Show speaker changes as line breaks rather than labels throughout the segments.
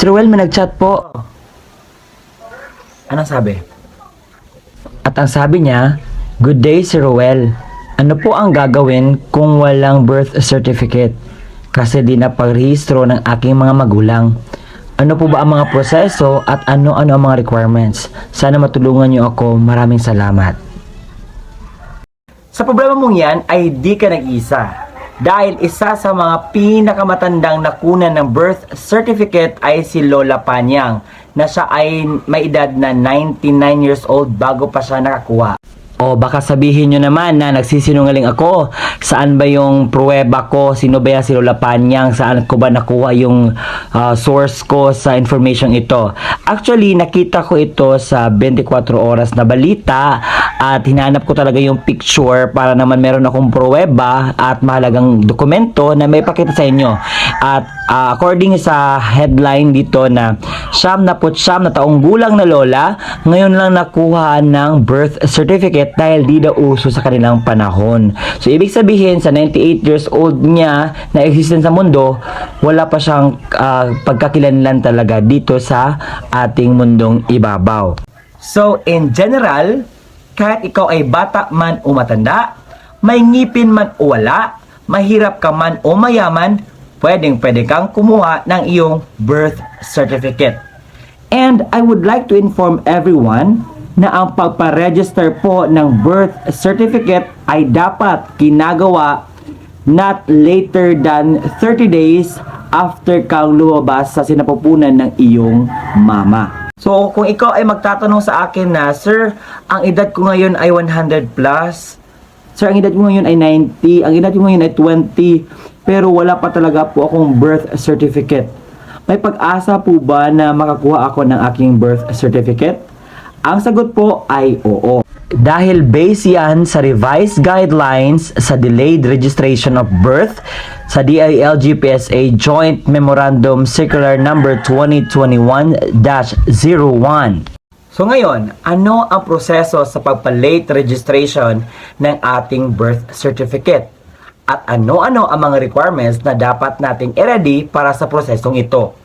Sir Ruel, may nag-chat po.
Anong sabi?
At ang sabi niya, Good day, Sir Ruel. Ano po ang gagawin kung walang birth certificate? Kasi di na pagrehistro ng aking mga magulang. Ano po ba ang mga proseso at ano-ano ang mga requirements? Sana matulungan niyo ako. Maraming salamat.
Sa problema mong yan ay di ka nag-isa. Dahil isa sa mga pinakamatandang nakunan ng birth certificate ay si Lola Panyang na siya ay may edad na 99 years old bago pa siya nakakuha.
O baka sabihin nyo naman na nagsisinungaling ako. Saan ba yung pruweba ko? Sino ba si Lola Panyang? Saan ko ba nakuha yung ah, source ko sa information ito? Actually, nakita ko ito sa 24 oras na balita at hinanap ko talaga yung picture para naman meron akong pruweba at mahalagang dokumento na may pakita sa inyo. At ah, according sa headline dito na siyam na put siyam na taong gulang na lola, ngayon lang nakuha ng birth certificate dahil di daw uso sa kanilang panahon. So, ibig sabihin, sa 98 years old niya na existence sa mundo, wala pa siyang ah, pagkakilanlan talaga dito sa ating mundong ibabaw.
So, in general, kahit ikaw ay bata man o matanda, may ngipin man o wala, mahirap ka man o mayaman, pwedeng pwede kang kumuha ng iyong birth certificate. And I would like to inform everyone na ang pagpa-register po ng birth certificate ay dapat ginagawa not later than 30 days after kang lumabas sa sinapupunan ng iyong mama. So, kung ikaw ay magtatanong sa akin na, Sir, ang edad ko ngayon ay 100 plus. Sir, ang edad ko ngayon ay 90. Ang edad ko ngayon ay 20. Pero wala pa talaga po akong birth certificate. May pag-asa po ba na makakuha ako ng aking birth certificate? Ang sagot po ay oo.
Dahil base yan sa revised guidelines sa delayed registration of birth sa DILG-PSA Joint Memorandum Circular Number 2021-01.
So ngayon, ano ang proseso sa pagpa-late registration ng ating birth certificate? At ano-ano ang mga requirements na dapat nating i-ready para sa prosesong ito?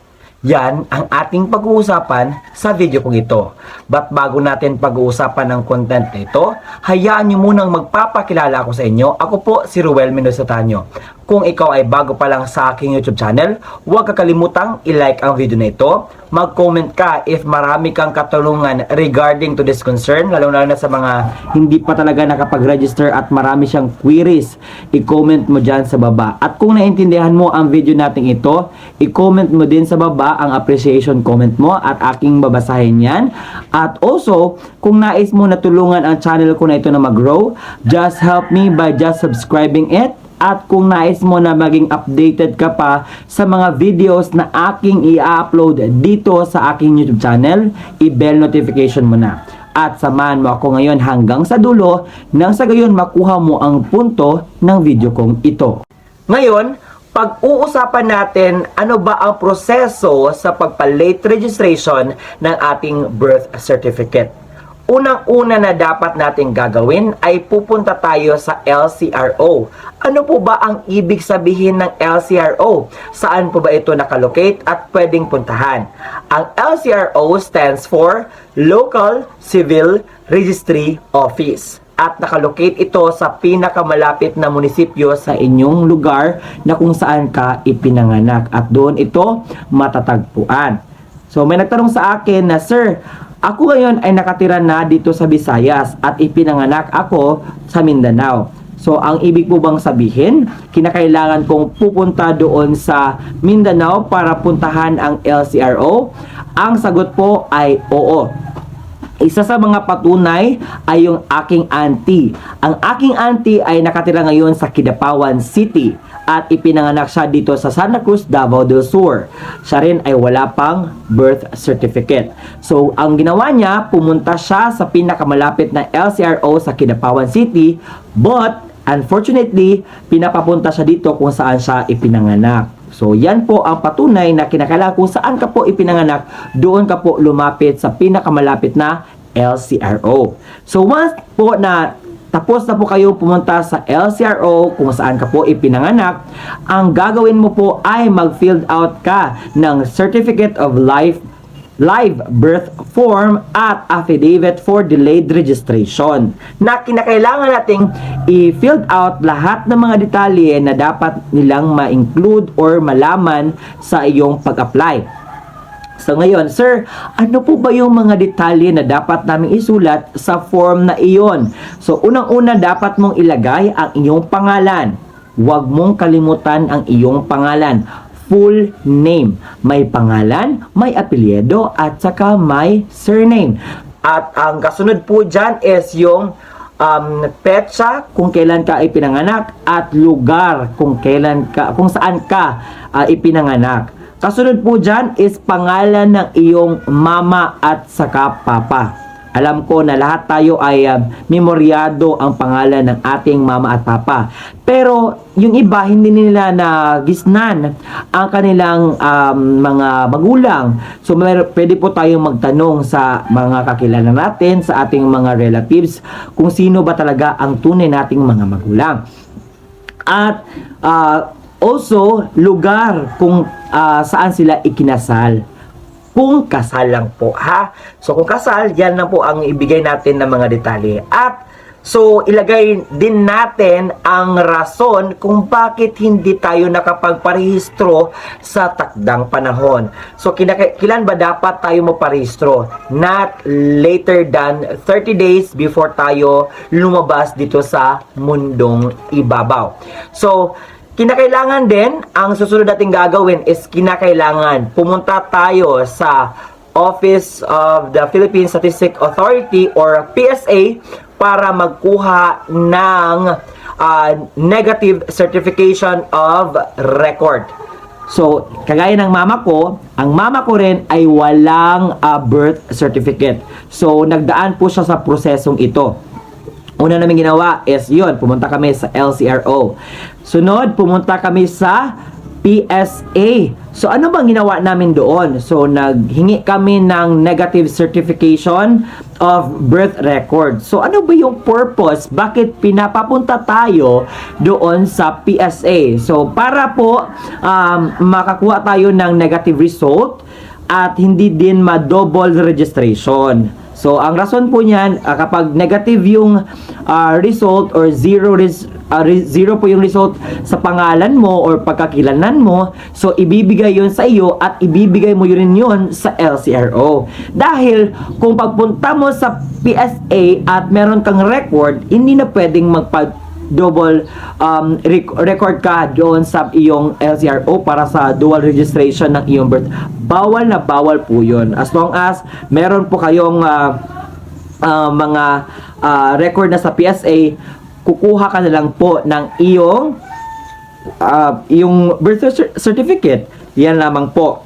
Yan ang ating pag-uusapan sa video kong ito. But bago natin pag-uusapan ng content nito, hayaan nyo munang magpapakilala ako sa inyo. Ako po si Ruel Mendoza Tanyo. Kung ikaw ay bago pa lang sa aking YouTube channel, huwag kakalimutang i-like ang video na ito. Mag-comment ka if marami kang katulungan regarding to this concern, lalo-lalo na sa mga hindi pa talaga nakapag-register at marami siyang queries. I-comment mo dyan sa baba. At kung naintindihan mo ang video nating ito, i-comment mo din sa baba ang appreciation comment mo at aking babasahin yan. At also, kung nais mo na tulungan ang channel ko na ito na mag-grow, just help me by just subscribing it at kung nais mo na maging updated ka pa sa mga videos na aking i-upload dito sa aking YouTube channel, i-bell notification mo na. At samahan mo ako ngayon hanggang sa dulo nang sa gayon makuha mo ang punto ng video kong ito. Ngayon, pag-uusapan natin ano ba ang proseso sa pagpa-late registration ng ating birth certificate. Unang-una na dapat nating gagawin ay pupunta tayo sa LCRO. Ano po ba ang ibig sabihin ng LCRO? Saan po ba ito nakalocate at pwedeng puntahan? Ang LCRO stands for Local Civil Registry Office at nakalocate ito sa pinakamalapit na munisipyo sa inyong lugar na kung saan ka ipinanganak at doon ito matatagpuan. So may nagtanong sa akin na, Sir, ako ngayon ay nakatira na dito sa Visayas at ipinanganak ako sa Mindanao. So, ang ibig po bang sabihin, kinakailangan kong pupunta doon sa Mindanao para puntahan ang LCRO? Ang sagot po ay oo. Isa sa mga patunay ay yung aking auntie. Ang aking auntie ay nakatira ngayon sa Kidapawan City at ipinanganak siya dito sa Santa Cruz, Davao del Sur. Siya rin ay wala pang birth certificate. So, ang ginawa niya, pumunta siya sa pinakamalapit na LCRO sa Kidapawan City, but unfortunately, pinapapunta siya dito kung saan siya ipinanganak. So, yan po ang patunay na kinakailangan saan ka po ipinanganak, doon ka po lumapit sa pinakamalapit na LCRO. So, once po na tapos na po kayo pumunta sa LCRO kung saan ka po ipinanganak, ang gagawin mo po ay mag-fill out ka ng Certificate of Life live birth form at affidavit for delayed registration na kinakailangan nating i-fill out lahat ng mga detalye na dapat nilang ma-include or malaman sa iyong pag-apply. So ngayon, sir, ano po ba yung mga detalye na dapat namin isulat sa form na iyon? So unang-una dapat mong ilagay ang iyong pangalan. Huwag mong kalimutan ang iyong pangalan. Full name. May pangalan, may apelyido, at saka may surname. At ang kasunod po dyan is yung um, petsa kung kailan ka ipinanganak at lugar kung kailan ka kung saan ka ah, ipinanganak. Kasunod po dyan is pangalan ng iyong mama at saka papa. Alam ko na lahat tayo ay ah, memoryado ang pangalan ng ating mama at papa. Pero yung iba hindi nila na gisnan ang kanilang um, mga magulang. So mer- pwede po tayong magtanong sa mga kakilala natin, sa ating mga relatives kung sino ba talaga ang tunay nating mga magulang. At ah, also lugar kung ah, saan sila ikinasal. Kung kasal lang po, ha? So, kung kasal, yan lang po ang ibigay natin ng mga detalye. At, so, ilagay din natin ang rason kung bakit hindi tayo nakapagparehistro sa takdang panahon. So, kailan ba dapat tayo maparehistro? Not later than 30 days before tayo lumabas dito sa mundong ibabaw. So, Kinakailangan din, ang susunod nating gagawin is kinakailangan pumunta tayo sa Office of the Philippine Statistic Authority or PSA para magkuha ng ah, negative certification of record. So, kagaya ng mama ko, ang mama ko rin ay walang ah, birth certificate. So, nagdaan po siya sa prosesong ito. Una namin ginawa is yun, pumunta kami sa LCRO. Sunod, pumunta kami sa PSA. So ano bang ginawa namin doon? So naghingi kami ng negative certification of birth record. So ano ba yung purpose? Bakit pinapapunta tayo doon sa PSA? So para po um, makakuha tayo ng negative result at hindi din ma-double registration. So, ang rason po niyan, ah, kapag negative yung ah, result or zero, res- ah, re- zero po yung result sa pangalan mo or pagkakilanan mo, so ibibigay yun sa iyo at ibibigay mo yun yun sa LCRO. Dahil kung pagpunta mo sa PSA at meron kang record, hindi na pwedeng magpag double um, rec- record ka doon sa iyong LCRO para sa dual registration ng iyong birth. Bawal na bawal po yun. As long as meron po kayong ah, ah, mga ah, record na sa PSA, kukuha ka na lang po ng iyong ah, iyong birth cer- certificate. Yan lamang po.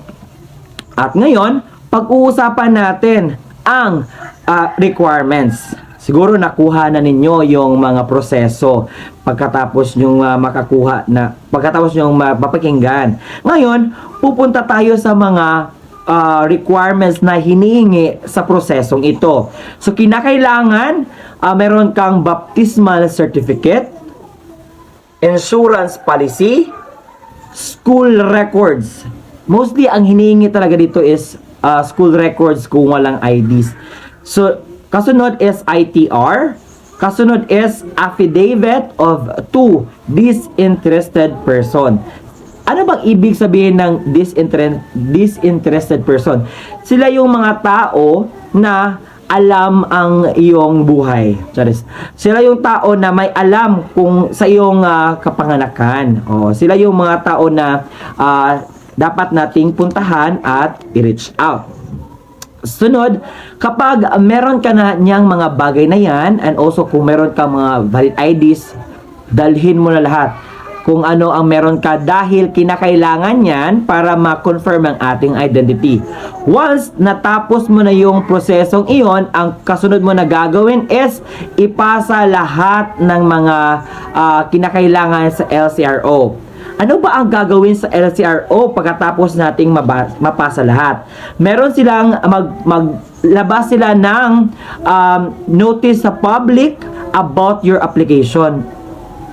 At ngayon, pag-uusapan natin ang ah, requirements. Siguro nakuha na ninyo yung mga proseso pagkatapos yung makakuha na pagkatapos yung mapapakinggan. Ngayon, pupunta tayo sa mga ah, requirements na hinihingi sa prosesong ito. So kinakailangan ah, meron kang baptismal certificate, insurance policy, school records. Mostly ang hinihingi talaga dito is uh, school records kung walang IDs. So, kasunod is ITR. Kasunod is affidavit of two disinterested person. Ano bang ibig sabihin ng disinter- disinterested person? Sila yung mga tao na alam ang iyong buhay. Charis. Sila yung tao na may alam kung sa iyong ah, kapanganakan. O, sila yung mga tao na ah, dapat nating puntahan at i-reach out. Sunod, kapag meron ka na niyang mga bagay na yan, and also kung meron ka mga valid IDs, dalhin mo na lahat kung ano ang meron ka dahil kinakailangan yan para ma-confirm ang ating identity. Once natapos mo na yung prosesong iyon, ang kasunod mo na gagawin is ipasa lahat ng mga ah, kinakailangan sa LCRO. Ano ba ang gagawin sa LCRO pagkatapos nating mapasa lahat? Meron silang mag, maglabas sila ng um, notice sa public
about your application.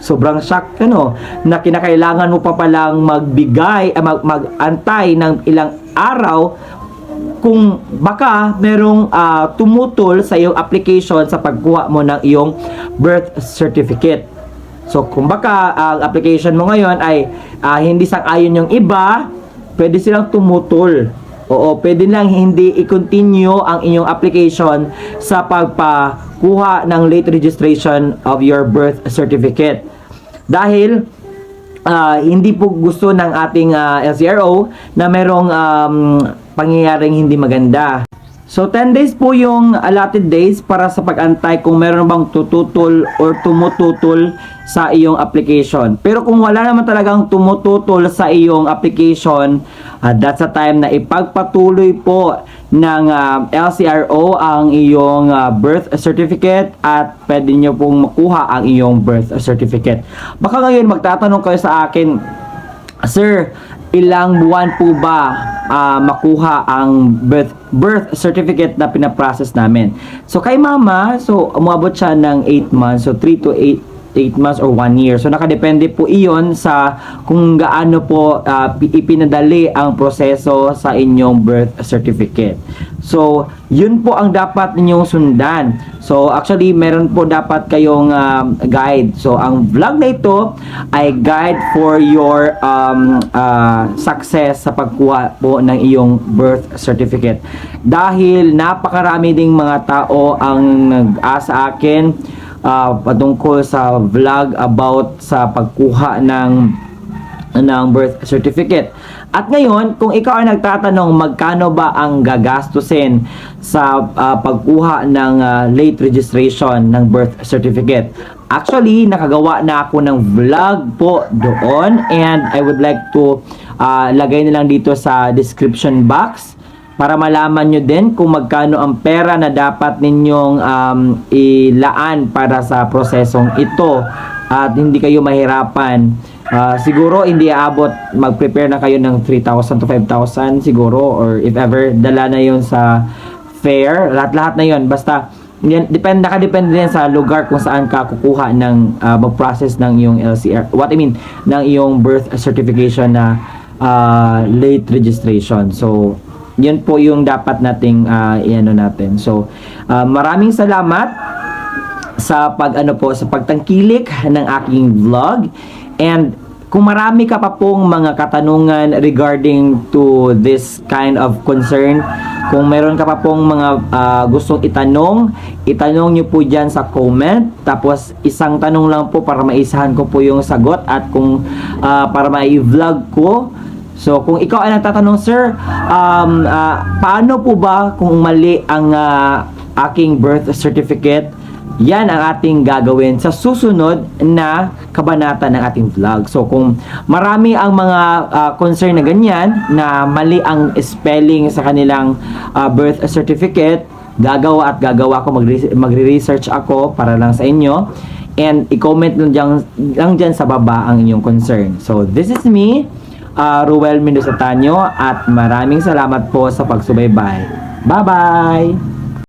Sobrang shock ka no na kinakailangan mo pa palang magbigay, ah, mag, mag-antay ng ilang araw kung baka merong ah, tumutol sa iyong application sa pagkuha mo ng iyong birth certificate. So, kung baka ang application mo ngayon ay ah, hindi sang-ayon yung iba, pwede silang tumutol. Oo, pwede lang hindi i-continue ang inyong application sa pagpakuha ng late registration of your birth certificate. Dahil ah, hindi po gusto ng ating ah, LCRO na merong um, pangyayaring hindi maganda. So 10 days po yung allotted days para sa pag-antay kung meron bang tututol or tumututol sa iyong application. Pero kung wala naman talagang tumututol sa iyong application, ah, that's a time na ipagpatuloy po ng ah, LCRO ang iyong ah, birth certificate at pwede nyo pong makuha ang iyong birth certificate. Baka ngayon magtatanong kayo sa akin, Sir, ilang buwan po ba ah, makuha ang birth birth certificate na pinaprocess namin? So kay mama, so umabot siya ng 8 months, so 3 to 8 8 months or 1 year. So nakadepende po iyon sa kung gaano po pi- ipinadali ang proseso sa inyong birth certificate. So, yun po ang dapat ninyong sundan. So, actually, meron po dapat kayong um, guide. So, ang vlog na ito ay guide for your um, uh, success sa pagkuha po ng iyong birth certificate. Dahil napakarami ding mga tao ang nag-asa akin uh, patungkol sa vlog about sa pagkuha ng ng birth certificate. At ngayon, kung ikaw ay nagtatanong magkano ba ang gagastusin sa ah, pagkuha ng ah, late registration ng birth certificate. Actually, nakagawa na ako ng vlog po doon and I would like to ah, lagay na lang dito sa description box para malaman nyo din kung magkano ang pera na dapat ninyong um, ilaan para sa prosesong ito. At hindi kayo mahirapan. Ah, siguro hindi aabot mag-prepare na kayo ng 3,000 to 5,000 siguro or if ever dala na yon sa fair. Lahat-lahat na yon basta yan, depende nakadepende din sa lugar kung saan ka kukuha ng ah, mag-process ng iyong LCR what I mean ng iyong birth certification na ah, late registration. So yun po yung dapat nating ah, iano natin. So ah, maraming salamat sa pag ano po sa pagtangkilik ng aking vlog. And kung marami ka pa pong mga katanungan regarding to this kind of concern kung meron ka pa pong mga ah, gustong itanong itanong nyo po dyan sa comment. Tapos isang tanong lang po para maisahan ko po yung sagot at kung ah, para mai-vlog ko So, kung ikaw ay nagtatanong, sir, um, ah, paano po ba kung mali ang ah, aking birth certificate? Yan ang ating gagawin sa susunod na kabanata ng ating vlog. So, kung marami ang mga ah, concern na ganyan, na mali ang spelling sa kanilang ah, birth certificate, gagawa at gagawa ko, magre- magre-research ako para lang sa inyo. And i-comment lang dyan, lang dyan sa baba ang inyong concern. So, this is me, uh, Ruel Mendoza Tanyo at maraming salamat po sa pagsubaybay. Bye-bye!